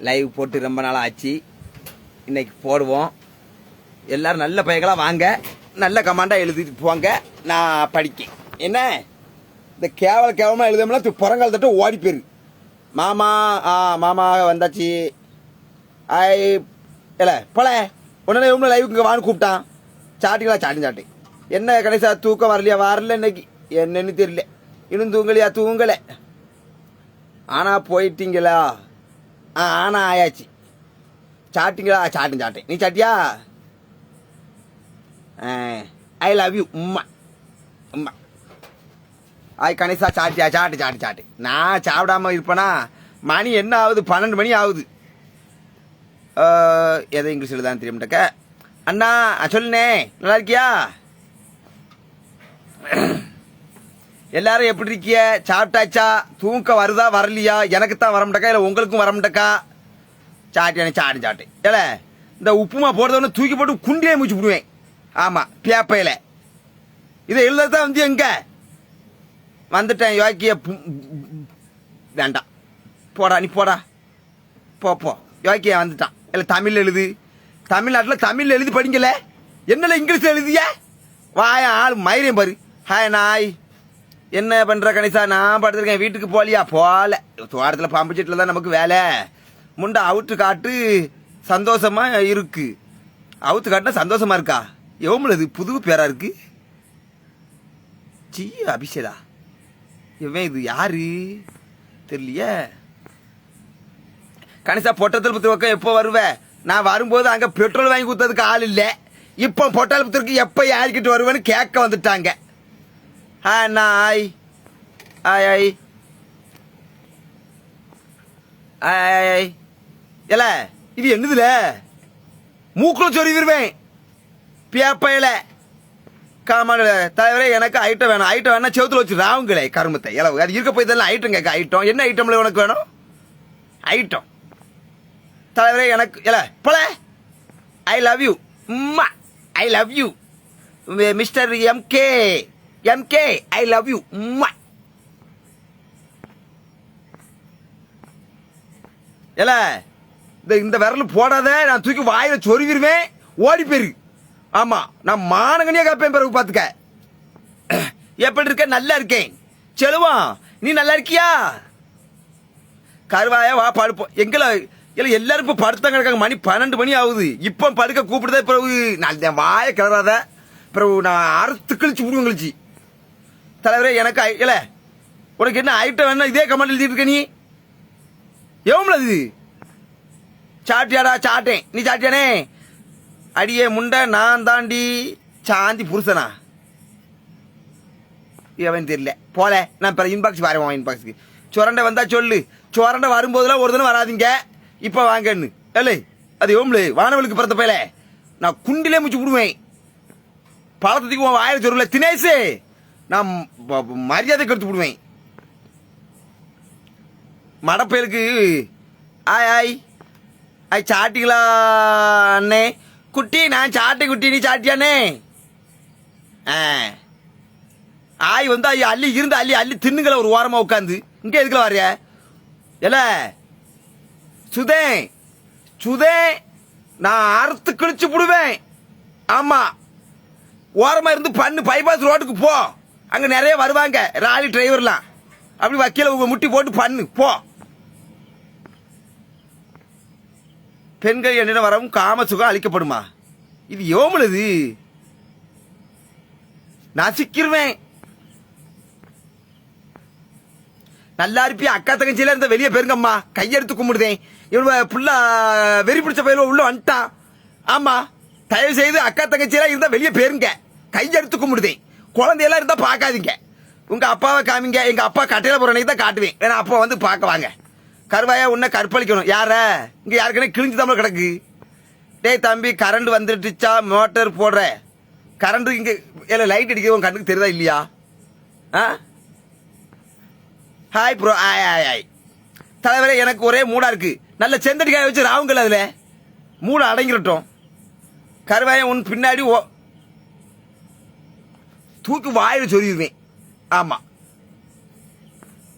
Live போட்டு ரொம்ப நாள் ஆச்சு இன்னைக்கு போடுவோம். எல்லாரும் நல்ல பையங்களாக வாங்க. நல்ல கமாண்டாக எழுதிட்டு போங்க. நான் படிக்க என்ன? இந்த கேவல கேவலமாக எழுதம்னா புறங்கால் தட்டு ஓடி போயிரு. மாமா ஆ மாமா வந்தாச்சு. ஐ இல்லை போல. உடனே இவங்க லைவுக்கு இங்கே வான்னு கூப்பிட்டான். சாட்டிங்களா? சாட்டி சாட்டி. என்ன கணேசா தூக்கம் வரலையா? வரல இன்னைக்கு. என்னன்னு தெரியல. இன்னும் தூங்கலையா? தூங்கலை. ஆனால் போயிட்டீங்களா? ஆ ஆனால் ஆயாச்சு. சாட்டிங்களா சாட்டும் சாட்டேன் நீ சாட்டியா ஐ லவ் யூ உம்மா. உம்மா. ஆய் கணேசா சாட்டியா சாட்டு சாட்டு சாட்டு நான் சாப்பிடாம இருப்பேனா? மணி என்ன ஆகுது? பன்னெண்டு மணி ஆகுது. எதை இங்கிலீஷில் தான் தெரியும்டக்க அண்ணா சொல்லுண்ணே நல்லா இருக்கியா? எல்லாரும் எப்படி இருக்கிய? சாப்பிட்டாச்சா? தூக்கம் வருதா? வரலையா? எனக்கு தான் வரமாட்டக்கா இல்லை உங்களுக்கும் வரமாட்டக்கா சாட்டியானே சாடி சாட்டு ஏல இந்த உப்புமா போடுறதவன தூக்கி போட்டு குண்டிலே மூச்சு விடுவேன். ஆமாம் பேப்பையில் இதை எழுதத்தான் வந்து எங்க? வந்துட்டேன் யோக்கிய வேண்டாம். போடா நீ போடா. போப்போ போ. யோக்கிய வந்துட்டான். இல்லை தமிழ் எழுது. தமிழ்நாட்டில் தமிழ் எழுதி படிங்கல. என்னல இங்கிலீஷ் எழுதிய? வாய ஆள் மயிரையும் பாரு. ஹாய் நாய். என்ன பண்ற கணிசா? நான் படுத்திருக்கேன். வீட்டுக்கு போலியா? போல. தோட்டத்தில் பாம்பு செட்டில் தான் நமக்கு வேலை. முண்டை அவுட்டு காட்டு சந்தோஷமா இருக்கு. அவுத்து காட்டுனா சந்தோஷமா இருக்கா? எவ்வளவு இது? புது பேரா இருக்கு? ஜி அபிஷேதா இவன் இது யாரு? தெரியலையே. கணிசா பொட்டத்தில் புத்து பக்கம் எப்போ வருவேன் நான் வரும்போது அங்கே பெட்ரோல் வாங்கி கொடுத்ததுக்கு ஆள் இல்லை. இப்போ பொட்டால் புத்திற்கு எப்போ யாருக்கிட்டு வருவேன்னு கேட்க வந்துட்டாங்க. ஆ நாய் ஆய் ஆய் ஆய் ஆய் இது என்னதுல மூக்குல சொருவிடுவேன் பேப்பையில காமாடு தலைவரே எனக்கு ஐட்டம் வேணும். ஐட்டம் வேணா செவுத்துல வச்சு ராவுங்களே கருமத்தை. இளவு அது இருக்க போய் இதெல்லாம் ஐட்டம் கேட்க? ஐட்டம் என்ன ஐட்டம்ல உனக்கு வேணும்? ஐட்டம் தலைவரே எனக்கு இல்ல போல. ஐ லவ் யூ உம்மா I love you mister M K M K I love you உம்மா இல்ல இந்த இந்த விரல் போடாத நான் தூக்கி வாயில சொருவிடுவேன் ஓடி போயிரு. ஆமா நான் மானங்கனியா கேட்பேன் பிறகு பாத்துக்க எப்படி இருக்க? நல்லா இருக்கேன். செலுவான் நீ நல்லா இருக்கியா? கருவாயா வா படுப்போம் எங்களை இல்ல எல்லாரும் இப்ப படுத்தாங்க இருக்காங்க. மணி பன்னெண்டு மணி ஆகுது. இப்ப படுக்க கூப்பிடுதே பிறகு நான் வாய கிளறாத. பிறகு நான் அறுத்து கழிச்சு விடுவேன் கழிச்சு. தலைவரே எனக்கு இல்லை இல்ல உனக்கு என்ன ஐட்டம் வேணும் இதே கமெண்ட் எழுதிட்டு இருக்க நீ? எவ்வளோ இது சாட்டியாடா சாட்டேன். நீ சாட்டியானே? அடியே முண்டை நான் தாண்டி சாந்தி புருஷனா? எவன் தெரியல. போல நான் பிற இன்பாக்ஸ் வரேன் இன்பாக்ஸுக்கு சுரண்டை வந்தால் சொல்லு. சுரண்டை வரும்போதெல்லாம் ஒரு தினம் வராதீங்க. இப்போ வாங்கன்னு. இல்லை அது ஓம்லு வானவளுக்கு பிறந்த பயல. நான் குண்டிலே முச்சு விடுவேன். பழத்துக்கு உன் வாயில் சொல்லல தினேஷு! நான் மரியாதை கெடுத்து விடுவேன் மடப்பயலுக்கு ஆய் ஆய் ஆய் சாட்டிங்களா அண்ணே? குட்டி நான் சாட்டை குட்டி நீ சாட்டியானே ஆ. ஆய் வந்து ஐயா அள்ளி இருந்து அள்ளி அள்ளி தின்னுங்கள ஒரு ஓரமாக உட்காந்து. இங்கே எதுக்குல வரைய எல சுதே சுதே நான் அறுத்து கிழிச்சு விடுவேன் ஆமாம் ஓரமாக இருந்து பண்ணு பைபாஸ் ரோட்டுக்கு போ. அங்க நிறைய வருவாங்க. ராலி டிரைவர்லாம் அப்படி வக்கீல உங்க முட்டி போட்டு பண்ணு. போ. பெண்கள் என்னிடம் வரவும் காம சுகம் அளிக்கப்படுமா? இது யோமுலது நசிக்கிருவேன். நல்லா இருப்பிய? அக்கா தங்கச்சியில இருந்த வெளியே பெருங்கம்மா. கையெடுத்து கும்பிடுதேன். இவன் புள்ள வெறி பிடிச்ச பயில உள்ள வந்துட்டான். ஆமா. தயவு செய்து அக்கா தங்கச்சியெல்லாம் இருந்தா வெளியே பேருங்க. கையெடுத்து கும்பிடுதேன். குழந்தையெல்லாம் இருந்தால் பார்க்காதீங்க. உங்கள் அப்பாவை காமிங்க எங்கள் அப்பா கட்டையில போற தான் காட்டுவேன். ஏன்னா அப்பா வந்து பார்க்க வாங்க. கருவாயா உன்னை கற்பழிக்கணும். யார? இங்கே யாருக்குனே கிழிஞ்சு தமிழ் கிடக்கு. டேய் தம்பி கரண்ட் வந்துட்டுச்சா மோட்டர் போடுற. கரண்ட் இங்கே இல்லை லைட் அடிக்க உன் கண்ணுக்கு தெரியுதா இல்லையா? ஆ? ஹாய் ப்ரோ ஆய் ஆய் ஆய் தலைவரே எனக்கு ஒரே மூடா இருக்கு. நல்ல செந்தடி காய வச்சு ராவுங்கள் அதில். மூட அடங்கிடட்டும். கருவாயம் உன் பின்னாடி ஓ தூக்கு வாயில் சொல்லிடுவேன் ஆமாம்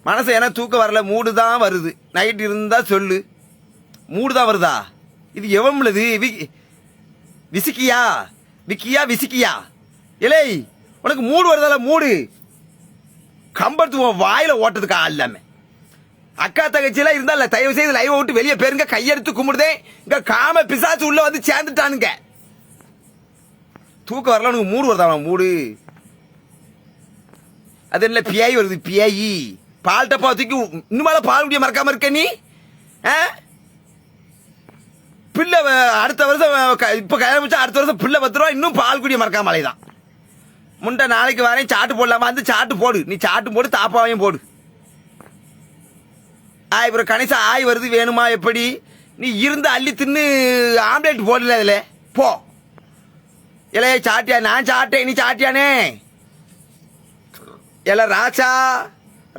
மனசு ஏன்னா தூக்கம் வரல மூடு தான் வருது. நைட் இருந்தால் சொல்லு. மூடு தான் வருதா? இது எவம்லது? வி- விசிக்கியா? விக்கியா விசிக்கியா? இலை உனக்கு மூடு வருதால மூடு. கம்பத்து உன் வாயில் ஓட்டதுக்கு ஆள் இல்லாம. அக்கா தங்கச்சியெல்லாம் இருந்தா தயவு செய்து லைவ் விட்டு வெளியே பேருங்க. கையெடுத்து கும்பிடுதே. இங்க காம பிசாசு உள்ள வந்து சேர்ந்துட்டானுங்க. தூக்கம் வரல உனக்கு மூடு வருதா? மூடு. அது என்ன பியாய் வருது? பியாயி பால் பார்த்துக்கு தூக்கி இன்னுமால பால் குடிய மறக்காம இருக்க நீ? ஆ? பிள்ளை அடுத்த வருஷம் இப்போ க- கல்யாணம் முடிச்சா அடுத்த வருஷம் பிள்ளை பத்து ரூபா இன்னும் பால் குடிய மறக்காம அலைதான். முண்டை நாளைக்கு வரேன் சாட்டு போடலாமா? வந்து சாட்டு போடு. நீ சாட்டு போடு தாப்பாவையும் போடு. ஆய் அப்புறம் கணேசா ஆய் வருது வேணுமா? எப்படி? நீ இருந்து அள்ளி தின்னு ஆம்லேட் போடல அதில். போ. இல்லையே சாட்டியா? நான் சாட்டேன் நீ சாட்டியானே? எல ராசா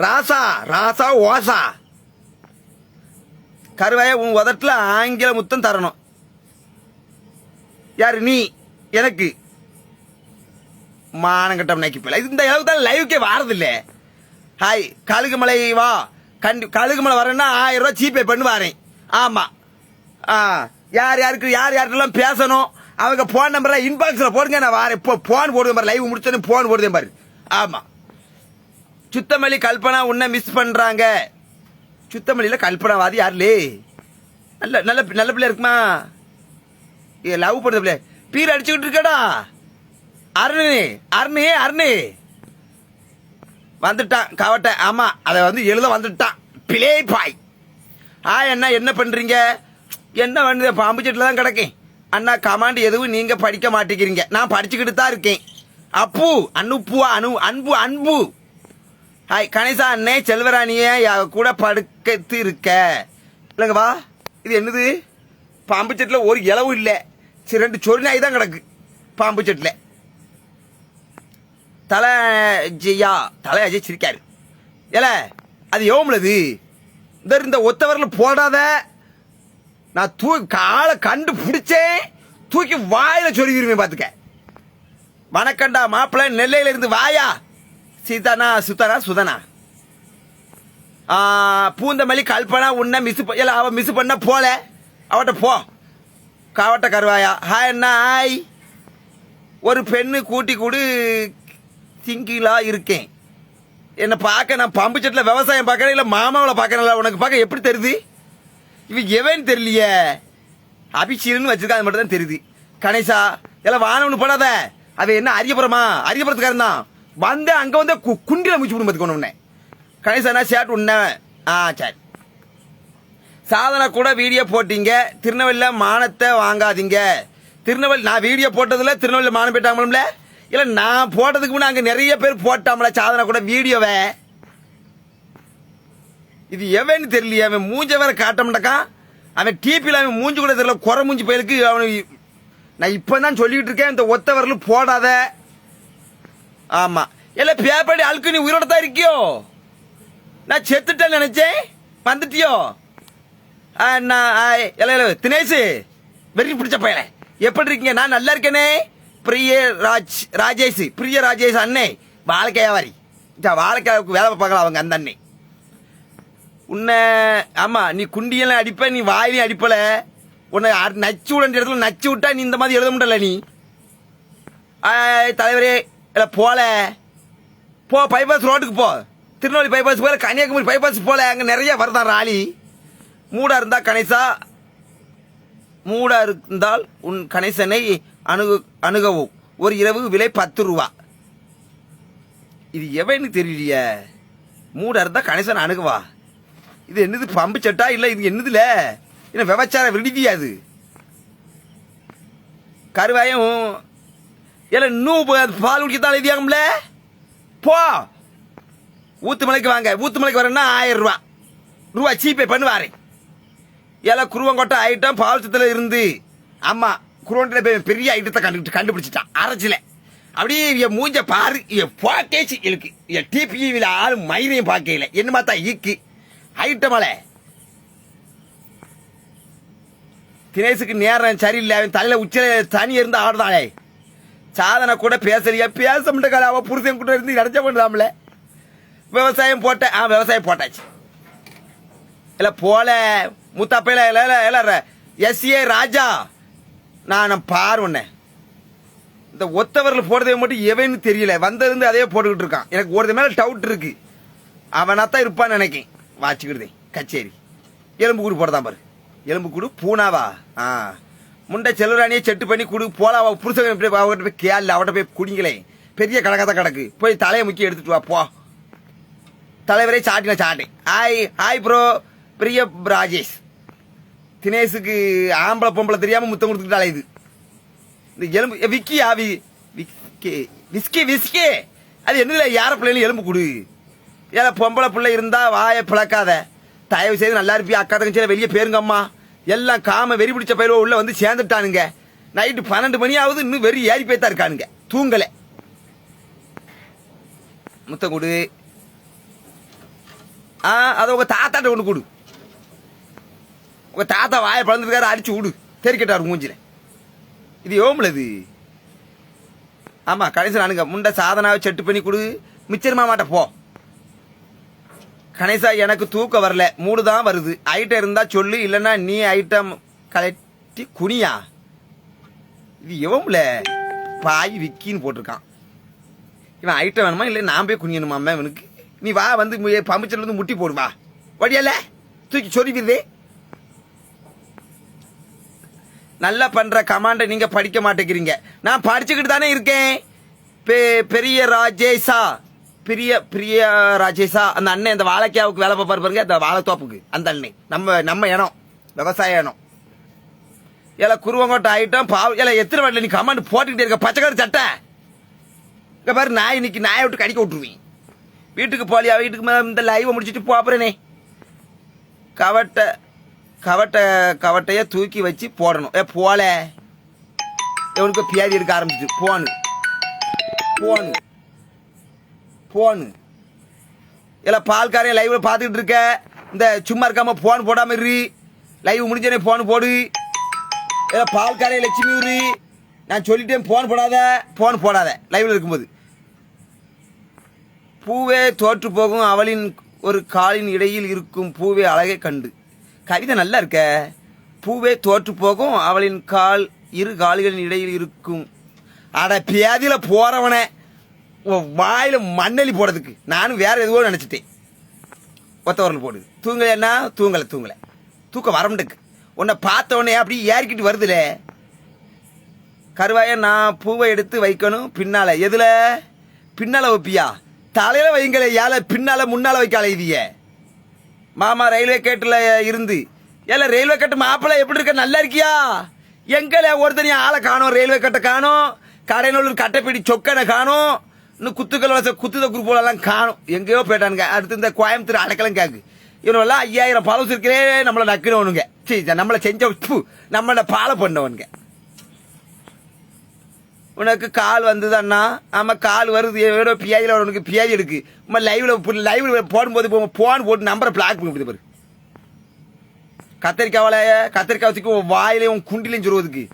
ராசா ராசா ஓசா. கருவாய உன் உதட்டில் ஆங்கில முத்தம் தரணும். யார் நீ? எனக்கு. மானங்கட்டம் நக்கிப்பில்ல இந்த அளவுக்கு தான் லைவுக்கே வாரதில்ல. ஹாய் கழுகுமலை வா. கண்டி கழுகுமலை வரேன்னா ஆயிரம் ரூபா ஜிபே பண்ணி வரேன் ஆமா. ஆ யார் யாருக்கு யார் யார்கிட்டலாம் பேசணும்? அவங்க ஃபோன் நம்பரில் இன்பாக்ஸில் போடுங்க நான் வாரேன். இப்போ ஃபோன் போடுவேன் பாரு லைவ் முடிச்சோன்னு ஃபோன் போடுதேன் பாரு. ஆமாம் சுத்தமல்லி கல்பனா உன்னை மிஸ் பண்றாங்க. சுத்தமல்லியில கல்பனாவாதி யாருலே? நல்ல நல்ல நல்ல பிள்ளை இருக்குமா? ஏ லவ் பண்ணுற பிள்ளை. பீர் அடிச்சுக்கிட்டு இருக்கடா? அருணு அருணு அருணு. வந்துட்டான் கவட்டை. ஆமா அதை வந்து எழுத வந்துட்டான். பிளே பாய் ஆ என்ன என்ன பண்றீங்க? என்ன பண்ணுது? பாம்பு செட்டில் தான் கிடக்கேன். அண்ணா கமாண்ட் எதுவும் நீங்க படிக்க மாட்டேங்கிறீங்க. நான் படிச்சுக்கிட்டு தான் இருக்கேன். அப்பு அனுப்புவா அனு அன்பு அன்பு. ஹாய் கணேசா அண்ணே செல்வராணிய கூட படுக்கத்து இருக்க இல்லைங்கவா இது என்னது? பாம்பு செட்டில் ஒரு இலவும் இல்லை. சரி ரெண்டு சொறி தான் கிடக்கு. பாம்பு செட்டில் தலை ஜெயா தலை அஜய் சிரிக்காரு ஏல அது எவ்வளவு இந்த இந்த ஒத்தவரில் போடாத. நான் தூ காலை கண்டு பிடிச்சேன் தூக்கி வாயில சொருகிருமே பார்த்துக்க வணக்கண்டா மாப்பிள்ளை நெல்லையில இருந்து வாயா. சீதானா சுதானா? சுதனா பூந்தமல்லி கல்பனா உன்னை மிஸ் இல்ல அவ மிஸ் பண்ண போல. அவட்ட போ. காவட்ட கருவாயா. ஹாய் அண்ணா ஹாய் ஒரு பெண்ணு கூட்டி கூடு சிங்கிளா இருக்கேன். என்னை பார்க்க நான் பம்பு செட்டில் விவசாயம் பார்க்குறேன் இல்லை மாமாவில் பார்க்கறேன்ல உனக்கு பார்க்க எப்படி தெரியுது? இவன் எவன் தெரியலையே? அபிஷீல்னு வச்சிருக்கா அது மட்டும் தான் தெரியுது. கணேசா எல்லாம் வானவனு போடாத. அவன் என்ன அரியபுரமா? அரியபுரத்துக்காரன் தான். வந்து அங்க வந்து கு- குண்டில முடிச்சு விடும் பார்த்துக்கணும் உன்னை கணேசனா நான் ஷேட் ஆ சரி சாதனை கூட வீடியோ போட்டீங்க. திருநெல்வேலியில் மானத்தை வாங்காதீங்க. திருநெல்வேலி நான் வீடியோ போட்டதில் திருநெல்வேலி மானம் போயிட்டாங்களே இல்லை நான் போட்டதுக்கு முன்னே அங்கே நிறைய பேர் போட்டாமல சாதனை கூட வீடியோவை இது எவன்னு தெரியலையே அவன் மூஞ்ச வேற காட்ட மாட்டான் அவன் டிபியில் அவன் மூஞ்சி கூட தெரியல குறை மூஞ்சி பயிலுக்கு அவனு நான் இப்போ தான் சொல்லிக்கிட்டு இருக்கேன் இந்த ஒத்த வரலும் போடாத. ஆமா. இல்ல பேப்படி அழுக்கு நீ உயிரோட தான் இருக்கியோ? நான் செத்துட்டேன்னு நினைச்சேன். வந்துட்டியோ? ஆ, நான் ஆ, இல்லை தினேஷ் வெறி பிடிச்ச பையல எப்படி இருக்கீங்க? நான் நல்லா இருக்கேனே. பிரிய ராஜ் ராஜேஷ் பிரிய ராஜேஷ் அண்ணே. வாழைக்காயாவாரி வாழைக்காய்க்கு வேலை பார்க்கலாம் அவங்க அந்த அண்ணே. உன்னை ஆமா நீ குண்டியெல்லாம் அடிப்ப நீ வாயிலையும் அடிப்பல. உன்னை நச்சு விட இடத்துல நச்சு விட்டா நீ இந்த மாதிரி எழுத முடியல நீ. தலைவரே இல்ல போல. போ பைபாஸ் ரோட்டுக்கு போ. திருநெல்வேலி பைபாஸ் போல கன்னியாகுமரி பைபாஸ் போல அங்க நிறைய வருதான் ராலி? மூடா இருந்தா கணேசா மூடா இருந்தால் உன் கணேசனை அணுகு அணுகவும். ஒரு இரவு விலை பத்து ரூபா. இது எவன்னு தெரியலைய? மூடா இருந்தா கணேசன் அணுகுவா? இது என்னது பம்பு சட்டா? இல்லை இது என்னதுல? என்ன விபச்சார விடுதியா அது கருவாயம் இல்ல இன்னும் ப- பால் குடிக்கத்தான் எழுதியாங்கல்ல போ. ஊத்துமலைக்கு வாங்க. ஊத்து மலைக்கு வரேன்னா ஆயிரம் ரூபா ரூபா ஜிபே பண்ணுவாரு. ஏல குருவங்கொட்டை ஐட்டம் பால் சத்துல இருந்து அம்மா குருவன்ல பெரிய ஐட்டத்தை கண்டு கண்டுபிடிச்சிட்டான். அரைச்சில. அப்படியே என் மூஞ்ச பாரு. என் போட்டேச்சு இருக்கு என் டிபிவில ஆளு மயிரையும் பார்க்கல. என்ன பார்த்தா ஈக்கு ஐட்டமல தினேஷுக்கு நேரம் சரியில்லை. அவன் தலையில உச்சில தனி இருந்து ஆடுதாளே. சாதனை கூட பேசலையா பேச முடியல அவ புருஷன் கூட இருந்து நடச்ச பண்றாமல விவசாயம் போட்டேன் ஆ விவசாயம் போட்டாச்சு. இல்ல போல முத்தப்பையில இல்ல இல்ல எஸ் ஏ ராஜா. நான் பார் இந்த ஒத்தவரில் போடுறதை மட்டும் எவன்னு தெரியல. வந்திருந்து அதே போட்டுக்கிட்டு இருக்கான். எனக்கு ஒரு மேல டவுட் இருக்கு. அவனாத்தான் இருப்பான்னு நினைக்கேன். வாச்சுக்கிடுதே கச்சேரி. எலும்பு கூடு போடுறதான் பாரு. எலும்பு கூடு பூனாவா? ஆ. முண்டை செல்வராணியை செட்டு பண்ணி கொடு போல அவ புருஷன் இப்படி அவகிட்ட போய் கேள்வி அவட்ட போய் குடிங்களே. பெரிய கடக்காத கிடக்கு. போய் தலையை முக்கி எடுத்துட்டு வா போ. தலைவரே சாட்டின சாட்டேன் ஹாய் ஹாய் ப்ரோ பிரிய ராஜேஷ். தினேஷுக்கு ஆம்பளை பொம்பளை தெரியாம முத்தம் கொடுத்துக்கிட்டாலே இது. இந்த எலும்பு விக்கி ஆவி. Vicky whisky whisky. அது என்னதுல யார பிள்ளைன்னு எலும்பு கொடு? ஏன்னா பொம்பளை பிள்ளை இருந்தா வாயை பிளக்காத. தயவு செய்து நல்லா இருப்பியா அக்கா தங்கச்சியில வெளியே பேருங்கம்மா. எல்லாம் காம வெறி பிடிச்ச பயிலோ உள்ள வந்து சேர்ந்துட்டானுங்க. நைட்டு பன்னெண்டு மணி ஆகுது இன்னும் வெறி ஏறி போய்த்தான் இருக்கானுங்க தூங்கலை. முத்த கொடு. ஆ அதை உங்க தாத்தாட்ட கொண்டு கொடு. உங்க தாத்தா வாயை பழந்துருக்காரு அடிச்சு விடு. தெரிக்கட்டாரு மூஞ்சில. இது யோமில் இது? ஆமாம் கடைசி நானுங்க முண்டை சாதனாவை செட்டு பண்ணி கொடு. மிச்சர் மாமாட்ட போ. கணேசா எனக்கு தூக்கம் வரல. மூடு தான் வருது. ஐட்டம் இருந்தா சொல்லு இல்லைன்னா நீ ஐட்டம் கலட்டி குனியா. இது எவம்ல பாய் விக்கின்னு போட்டிருக்கான். இவன் ஐட்டம் வேணுமா இல்லை நான் போய் குனியணுமா இவனுக்கு? நீ வா வந்து பம்பிச்சல் வந்து முட்டி போடுவா வா. தூக்கி சொருவிடுதே நல்லா பண்ற கமாண்டை நீங்க படிக்க மாட்டேங்கிறீங்க. நான் படிச்சுக்கிட்டு தானே இருக்கேன். பெ- பெரிய ராஜேஷா. பிரிய பிரிய ராஜேஷா அந்த அண்ணன் இந்த வாழைக்காவுக்கு வேலை பார்ப்பாரு பாருங்க அந்த வாழைத்தோப்புக்கு அந்த அண்ணன். நம்ம நம்ம இடம் விவசாய இடம் ஏல குருவங்கோட்டை ஆகிட்டோம் பாவ ஏல எத்தனை வாட்டில் நீ கமாண்ட் போட்டுக்கிட்டே இருக்க பச்சைக்கார சட்டை. இங்க பாரு நாய் இன்னைக்கு நாயை விட்டு கடிக்க விட்டுருவீங்க வீட்டுக்கு போலியா வீட்டுக்கு மேலே இந்த லைவை முடிச்சுட்டு போறேனே கவட்டை கவட்டை கவட்டைய தூக்கி வச்சு போடணும். ஏ போல. இவனுக்கு பியாதி இருக்க ஆரம்பிச்சு போனு. போனு. போனு. இல்லை பால்காரையும் லைவில் பார்த்துக்கிட்டு இருக்க. இந்த சும்மா இருக்காம போன் போடாம இரு. லைவ் முடிஞ்சனே போன் போடு. இல்லை பால்காரைய லட்சுமி உரு நான் சொல்லிட்டேன் போன் போடாத. போன் போடாத. லைவில் இருக்கும்போது. பூவே தோற்று போகும் அவளின் ஒரு காலின் இடையில் இருக்கும் பூவே அழகை கண்டு. கவிதை நல்லா இருக்க. பூவே தோற்று போகும் அவளின் கால் இரு கால்களின் இடையில் இருக்கும். அட பியாதியில் போறவனே. வாயில மண்ணலி போடுறதுக்கு. நானும் வேற எதுவோ நினைச்சிட்டேன். ஒத்தவரல் போடுது தூங்கலைன்னா தூங்கலை தூங்கலை. தூக்கம் வரமுண்டுக்கு உன்னை பார்த்த உடனே அப்படி ஏறிக்கிட்டு வருதுல. கருவாய நான் பூவை எடுத்து வைக்கணும். பின்னால எதுல? பின்னால வைப்பியா தலையில வைங்களே ஏல பின்னால முன்னால வைக்கால இதிய. மாமா ரயில்வே கேட்டில் இருந்து ஏல ரயில்வே கட்டு மாப்பிள்ளை எப்படி இருக்க? நல்லா இருக்கியா? எங்கல ஒருத்தனையும் ஆளை காணும் ரயில்வே கட்டை காணும். கடைநல்லூர் கட்டைப்பிடி சொக்கனை காணும். இன்னும் குத்துக்கள் வளச குத்துத குரூப் காணும். எங்கேயோ போயிட்டானுங்க. அடுத்து இந்த கோயம்புத்தூர் அடைக்கலம் கேக்கு இவனெல்லாம் ஐயாயிரம் பாலம் இருக்கிறே நம்மளை நக்கினவனுங்க. சரி நம்மளை செஞ்ச நம்மளை பாலை பண்ணவனுங்க. உனக்கு கால் வந்தது அண்ணா. கால் வருது. ஏதோ பியாஜில் உனக்கு பியாஜி இருக்கு. நம்ம லைவில் லைவில் போடும்போது ஃபோன் போன் போட்டு நம்பரை பிளாக் பண்ணி பாரு. கத்திரிக்காவில் கத்திரிக்காய் வச்சுக்கு உன் வாயிலையும் உன் குண்டிலையும் சொல்லுவதுக்கு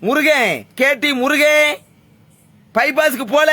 முருகன் கேட்டி முருகன் பைபாஸுக்கு போல?